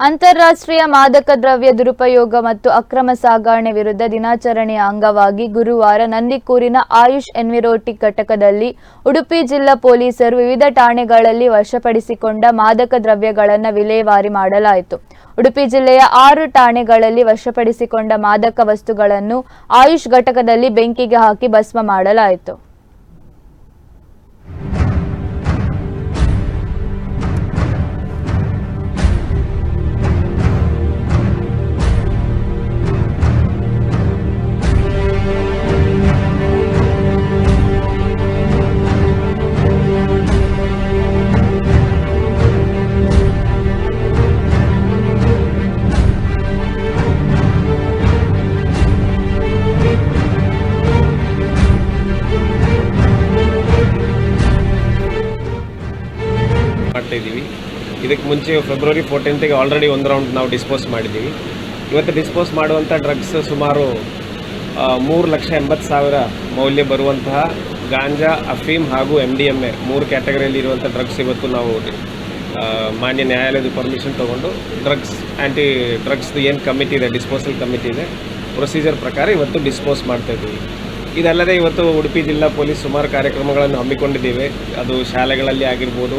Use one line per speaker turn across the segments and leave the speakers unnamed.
ಅಂತಾರಾಷ್ಟ್ರೀಯ ಮಾದಕ ದ್ರವ್ಯ ದುರುಪಯೋಗ ಮತ್ತು ಅಕ್ರಮ ಸಾಗಾಣೆ ವಿರುದ್ಧ ದಿನಾಚರಣೆಯ ಅಂಗವಾಗಿ ಗುರುವಾರ ನಂದಿಕೂರಿನ ಆಯುಷ್ ಎನ್ವಿರೋಟಿಕ್ ಘಟಕದಲ್ಲಿ ಉಡುಪಿ ಜಿಲ್ಲಾ ಪೊಲೀಸರು ವಿವಿಧ ಠಾಣೆಗಳಲ್ಲಿ ವಶಪಡಿಸಿಕೊಂಡ ಮಾದಕ ದ್ರವ್ಯಗಳನ್ನು ವಿಲೇವಾರಿ ಮಾಡಲಾಯಿತು. ಉಡುಪಿ ಜಿಲ್ಲೆಯ ಆರು ಠಾಣೆಗಳಲ್ಲಿ ವಶಪಡಿಸಿಕೊಂಡ ಮಾದಕ ವಸ್ತುಗಳನ್ನು ಆಯುಷ್ ಘಟಕದಲ್ಲಿ ಬೆಂಕಿಗೆ ಹಾಕಿ ಭಸ್ಮ ಮಾಡಲಾಯಿತು.
ಮಾಡ್ತಾ ಇದ್ದೀವಿ. ಇದಕ್ಕೆ ಮುಂಚೆ ಫೆಬ್ರವರಿ ಫೋರ್ಟೀನ್ತಿಗೆ ಆಲ್ರೆಡಿ ಒಂದು ರೌಂಡ್ ನಾವು ಡಿಸ್ಪೋಸ್ ಮಾಡಿದ್ದೀವಿ. ಇವತ್ತು ಡಿಸ್ಪೋಸ್ ಮಾಡುವಂಥ ಡ್ರಗ್ಸ್ ಸುಮಾರು ಮೂರು ಲಕ್ಷ ಎಂಬತ್ತು ಸಾವಿರ ಮೌಲ್ಯ ಬರುವಂತಹ ಗಾಂಜಾ, ಅಫೀಮ್ ಹಾಗೂ ಎಂ ಡಿ ಎಂ ಎ ಮೂರು ಕ್ಯಾಟಗರಿಯಲ್ಲಿ ಇರುವಂಥ ಡ್ರಗ್ಸ್ ಇವತ್ತು ನಾವು ಮಾನ್ಯ ನ್ಯಾಯಾಲಯದ ಪರ್ಮಿಷನ್ ತೊಗೊಂಡು ಡ್ರಗ್ಸ್ ಆ್ಯಂಟಿ ಡ್ರಗ್ಸ್ದು ಏನು ಕಮಿಟಿ ಇದೆ ಡಿಸ್ಪೋಸಲ್ ಕಮಿಟಿ ಇದೆ ಪ್ರೊಸೀಜರ್ ಪ್ರಕಾರ ಇವತ್ತು ಡಿಸ್ಪೋಸ್ ಮಾಡ್ತಾ ಇದ್ದೀವಿ. ಇದಲ್ಲದೆ ಇವತ್ತು ಉಡುಪಿ ಜಿಲ್ಲಾ ಪೊಲೀಸ್ ಸುಮಾರು ಕಾರ್ಯಕ್ರಮಗಳನ್ನು ಹಮ್ಮಿಕೊಂಡಿದ್ದೇವೆ. ಅದು ಶಾಲೆಗಳಲ್ಲಿ ಆಗಿರ್ಬೋದು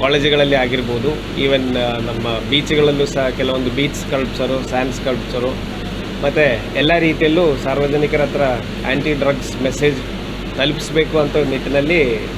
ಕಾಲೇಜುಗಳಲ್ಲಿ ಆಗಿರ್ಬೋದು ಈವನ್ ನಮ್ಮ ಬೀಚ್ಗಳಲ್ಲೂ ಸಹ ಕೆಲವೊಂದು ಬೀಚ್ ಸ್ಕಲ್ಪ್ಸರು ಸ್ಯಾಂಡ್ ಸ್ಕಲ್ಪ್ಸರು ಮತ್ತು ಎಲ್ಲ ರೀತಿಯಲ್ಲೂ ಸಾರ್ವಜನಿಕರ ಹತ್ರ ಆ್ಯಂಟಿ ಡ್ರಗ್ಸ್ ಮೆಸೇಜ್ ತಲುಪಿಸ್ಬೇಕು ಅಂತ ನಿಟ್ಟಿನಲ್ಲಿ